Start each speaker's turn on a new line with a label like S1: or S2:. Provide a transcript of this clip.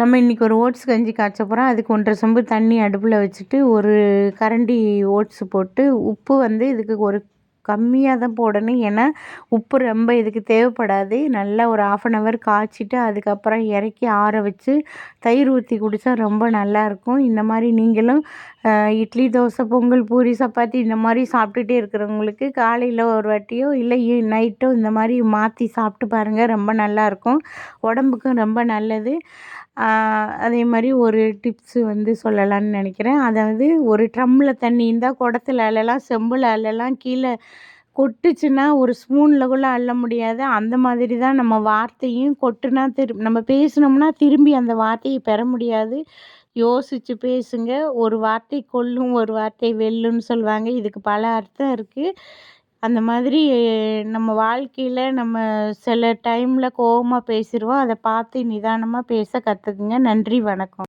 S1: நம்ம இன்றைக்கி ஒரு ஓட்ஸ் கஞ்சி காய்ச்ச போகிறோம் அதுக்கு ஒன்றரை சொம்பு தண்ணி அடுப்பில் வச்சுட்டு ஒரு கரண்டி ஓட்ஸு போட்டு உப்பு வந்து இதுக்கு ஒரு கம்மியாக தான் போடணும். ஏன்னா உப்பு ரொம்ப இதுக்கு தேவைப்படாது. நல்லா ஒரு ஆஃப் அன் ஹவர் காய்ச்சிட்டு அதுக்கப்புறம் இறக்கி ஆற வச்சு தயிர் ஊற்றி குடித்தா ரொம்ப நல்லாயிருக்கும் இந்த மாதிரி நீங்களும் இட்லி தோசை பொங்கல் பூரி சப்பாத்தி இந்த மாதிரி சாப்பிட்டுட்டே இருக்கிறவங்களுக்கு காலையில் ஒரு வாட்டியோ இல்லை நைட்டோ இந்த மாதிரி மாற்றி சாப்பிட்டு பாருங்கள் ரொம்ப நல்லாயிருக்கும் உடம்புக்கும் ரொம்ப நல்லது. அதே மாதிரி ஒரு டிப்ஸு வந்து சொல்லலான்னு நினைக்கிறேன். அதாவது ஒரு ட்ரம்மில் தண்ணி இருந்தால் குடத்துல அள்ளலாம் செம்பில் அலலாம் கீழே கொட்டுச்சுன்னா ஒரு ஸ்பூனில் கூட அள்ள முடியாது. அந்த மாதிரி தான் நம்ம வார்த்தையும் கொட்டுனா திரு நம்ம பேசினோம்னா திரும்பி அந்த வார்த்தையை பெற முடியாது. யோசித்து பேசுங்க. ஒரு வார்த்தை கொல்லும் ஒரு வார்த்தை வெல்லும்னு சொல்லுவாங்க. இதுக்கு பல அர்த்தம் இருக்குது அந்த மாதிரி நம்ம வாழ்க்கையில் நம்ம சில டைமில் கோவமாக பேசிடுவோம் அதை பார்த்து நிதானமாக பேச கற்றுக்குங்க நன்றி வணக்கம்.